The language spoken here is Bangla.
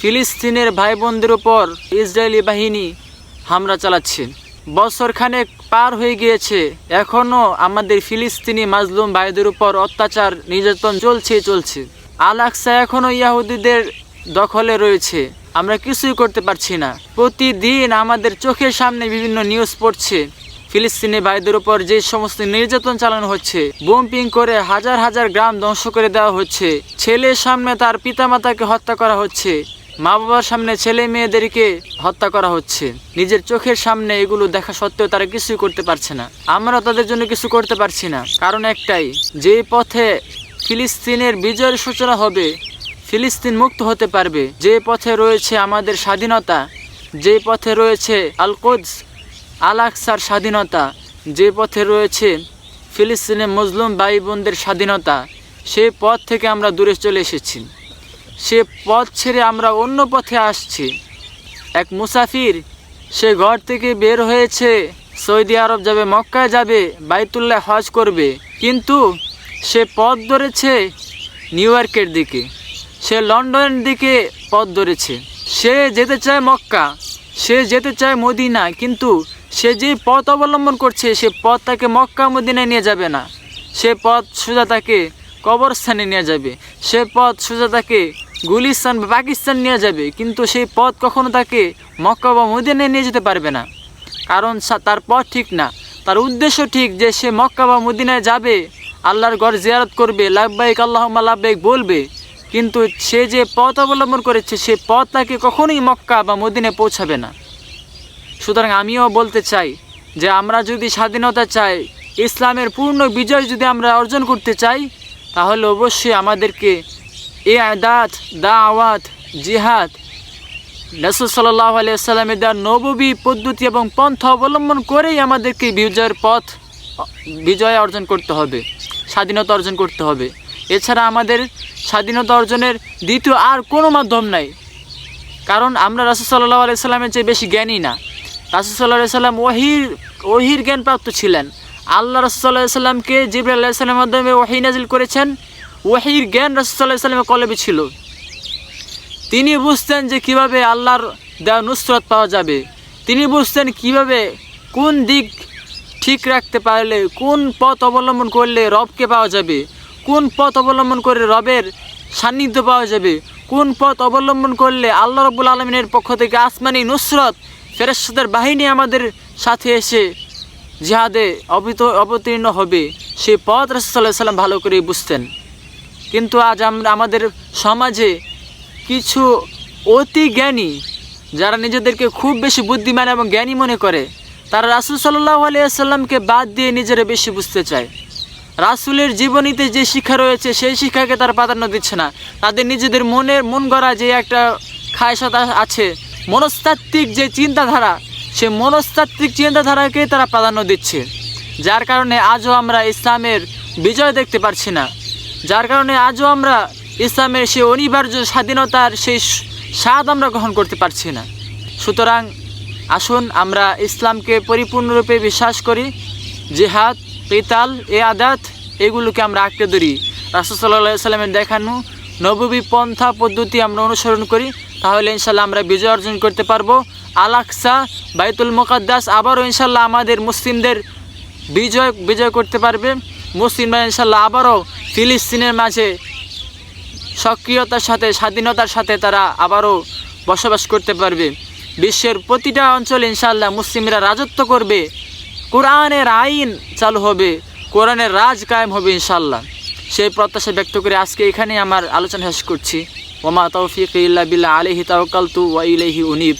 ফিলিস্তিনের ভাই বোনদের উপর ইসরায়েলি বাহিনী হামলা চালাচ্ছে। বছর খানেক পার হয়ে গিয়েছে। এখনও আমাদের ফিলিস্তিনি মাজলুম ভাইদের উপর অত্যাচার, নির্যাতন চলছে চলছে। আল আকসা এখনও ইয়াহুদিদের দখলে রয়েছে। আমরা কিছুই করতে পারছি না। প্রতিদিন আমাদের চোখের সামনে বিভিন্ন নিউজ পড়ছে। ফিলিস্তিনি ভাইদের উপর যে সমস্ত নির্যাতন চালানো হচ্ছে, বোম্পিং করে হাজার হাজার গ্রাম ধ্বংস করে দেওয়া হচ্ছে। ছেলের সামনে তার পিতামাতাকে হত্যা করা হচ্ছে। মা বাবার সামনে ছেলে মেয়েদেরকে হত্যা করা হচ্ছে। নিজের চোখের সামনে এগুলো দেখা সত্ত্বেও তারা কিছুই করতে পারছে না। আমরা তাদের জন্য কিছু করতে পারছি না। কারণ একটাই, যে পথে ফিলিস্তিনের বিজয়ের সূচনা হবে, ফিলিস্তিন মুক্ত হতে পারবে। যে পথে রয়েছে আমাদের স্বাধীনতা, যে পথে রয়েছে আলকোদস আল আকসার স্বাধীনতা, যে পথে রয়েছে ফিলিস্তিনের মুসলিম ভাই বোনদের স্বাধীনতা সেই পথ থেকে আমরা দূরে চলে এসেছি। সে পথ ছেড়ে আমরা অন্য পথে আসছি। এক মুসাফির সে ঘর থেকে বের হয়েছে, সৌদি আরব যাবে, মক্কায় যাবে, বাইতুল্লাহ হজ করবে। কিন্তু সে পথ ধরেছে নিউ ইয়র্কের দিকে। সে লন্ডনের দিকে পথ ধরেছে। সে যেতে চায় মক্কা, সে যেতে চায় মদিনা, কিন্তু সে যে পথ অবলম্বন করছে, সে পথ তাকে মক্কা মদিনায় নিয়ে যাবে না। সে পথ সোজা তাকে কবরস্থানে নিয়ে যাবে। সে পথ সোজা তাকে গুলিস্তান বা পাকিস্তান নিয়ে যাবে, কিন্তু সেই পথ কখনো তাকে মক্কা বা মদিনায় নিয়ে যেতে পারবে না। কারণ তার পথ ঠিক না। তার উদ্দেশ্য ঠিক যে সে মক্কা বা মদিনায় যাবে, আল্লাহর ঘর জিয়ারত করবে লাভবাইক আল্লাহ লাভবাইক বলবে। কিন্তু সে যে পথ অবলম্বন করেছে, সে পথ তাকে কখনোই মক্কা বা মদিনায় পৌঁছাবে না। সুতরাং আমিও বলতে চাই যে আমরা যদি স্বাধীনতা চাই, ইসলামের পূর্ণ বিজয় যদি আমরা অর্জন করতে চাই তাহলে অবশ্যই আমাদেরকে এ আদাত, দা আওয়াত, জিহাদ, রসুল সাল্লাহ আলিয়াল্লামের দেওয়ার নববী পদ্ধতি এবং পন্থা অবলম্বন করেই আমাদেরকে বিজয়ের পথ, বিজয় অর্জন করতে হবে, স্বাধীনতা অর্জন করতে হবে। এছাড়া আমাদের স্বাধীনতা অর্জনের দ্বিতীয় আর কোনো মাধ্যম নাই। কারণ আমরা রাসুল সাল্লাহ আলাইসাল্লামের চেয়ে বেশি জ্ঞানী না। রাসুল সাল্লাহ সাল্লাম ওহির ওহির জ্ঞানপ্রাপ্ত ছিলেন। আল্লাহ রসুল্লাহ সাল্লামকে জিবর আল্লাহ মাধ্যমে ওহি নাজিল করেছেন। ওহির জ্ঞান রসুল্লাহ সাল্লামের কলবে ছিল। তিনি বুঝতেন যে কীভাবে আল্লাহর দেওয়া নুসরত পাওয়া যাবে। তিনি বুঝতেন কীভাবে কোন দিক ঠিক রাখতে পারলে, কোন পথ অবলম্বন করলে রবকে পাওয়া যাবে, কোন পথ অবলম্বন করে রবের সান্নিধ্য পাওয়া যাবে, কোন পথ অবলম্বন করলে আল্লাহ রবুল আলমিনের পক্ষ থেকে আসমানি নুসরত ফেরেস্তাদের বাহিনী আমাদের সাথে এসে জিহাদে অবিত অবতীর্ণ হবে সেই পথ রসুল্লাহ সাল্লাম ভালো করেই বুঝতেন। কিন্তু আজ আমরা আমাদের সমাজে কিছু অতি জ্ঞানী, যারা নিজেদেরকে খুব বেশি বুদ্ধিমান এবং জ্ঞানী মনে করে, তারা রাসুল সাল্লাহ আলিয়াল্লামকে বাদ দিয়ে নিজেরা বেশি বুঝতে চায়। রাসুলের জীবনীতে যে শিক্ষা রয়েছে, সেই শিক্ষাকে তারা প্রাধান্য দিচ্ছে না। তাদের নিজেদের মনের মন গড়া যে একটা খায়সতা আছে, মনস্তাত্ত্বিক যে চিন্তাধারা সে মনস্তাত্ত্বিক চিন্তাধারাকে তারা প্রাধান্য দিচ্ছে, যার কারণে আজও আমরা ইসলামের বিজয় দেখতে পারছি না। যার কারণে আজও আমরা ইসলামের সেই অনিবার্য স্বাধীনতার সেই স্বাদ আমরা গ্রহণ করতে পারছি না। সুতরাং আসুন আমরা ইসলামকে পরিপূর্ণরূপে বিশ্বাস করি। জেহাদ পেতাল এ আদাত, এগুলোকে আমরা আঁকড়ে ধরি। রাসুসাল্লাহ সাল্লামের দেখানো নববী পন্থা পদ্ধতি আমরা অনুসরণ করি, তাহলে ইনশাল্লাহ আমরা বিজয় অর্জন করতে পারব। আলাকসা বাইতুল মোকাদ্দাস আবারও ইনশাল্লাহ আমাদের মুসলিমদের বিজয় বিজয় করতে পারবে। মুসলিমরা ইনশাল্লাহ আবারও ফিলিস্তিনের মাঝে সক্রিয়তার সাথে, স্বাধীনতার সাথে তারা আবারও বসবাস করতে পারবে। বিশ্বের প্রতিটা অঞ্চলে ইনশাল্লাহ মুসলিমরা রাজত্ব করবে। কোরআনের আইন চালু হবে, কোরআনের রাজ কায়েম হবে ইনশাল্লাহ। সেই প্রত্যাশা ব্যক্ত করে আজকে এখানে আমার আলোচনা শেষ করছি। ওমা তৌফিক ইল্লা বিল্লাহ আলিহি তাওকালতু ওয়া ইলাইহি উনিব।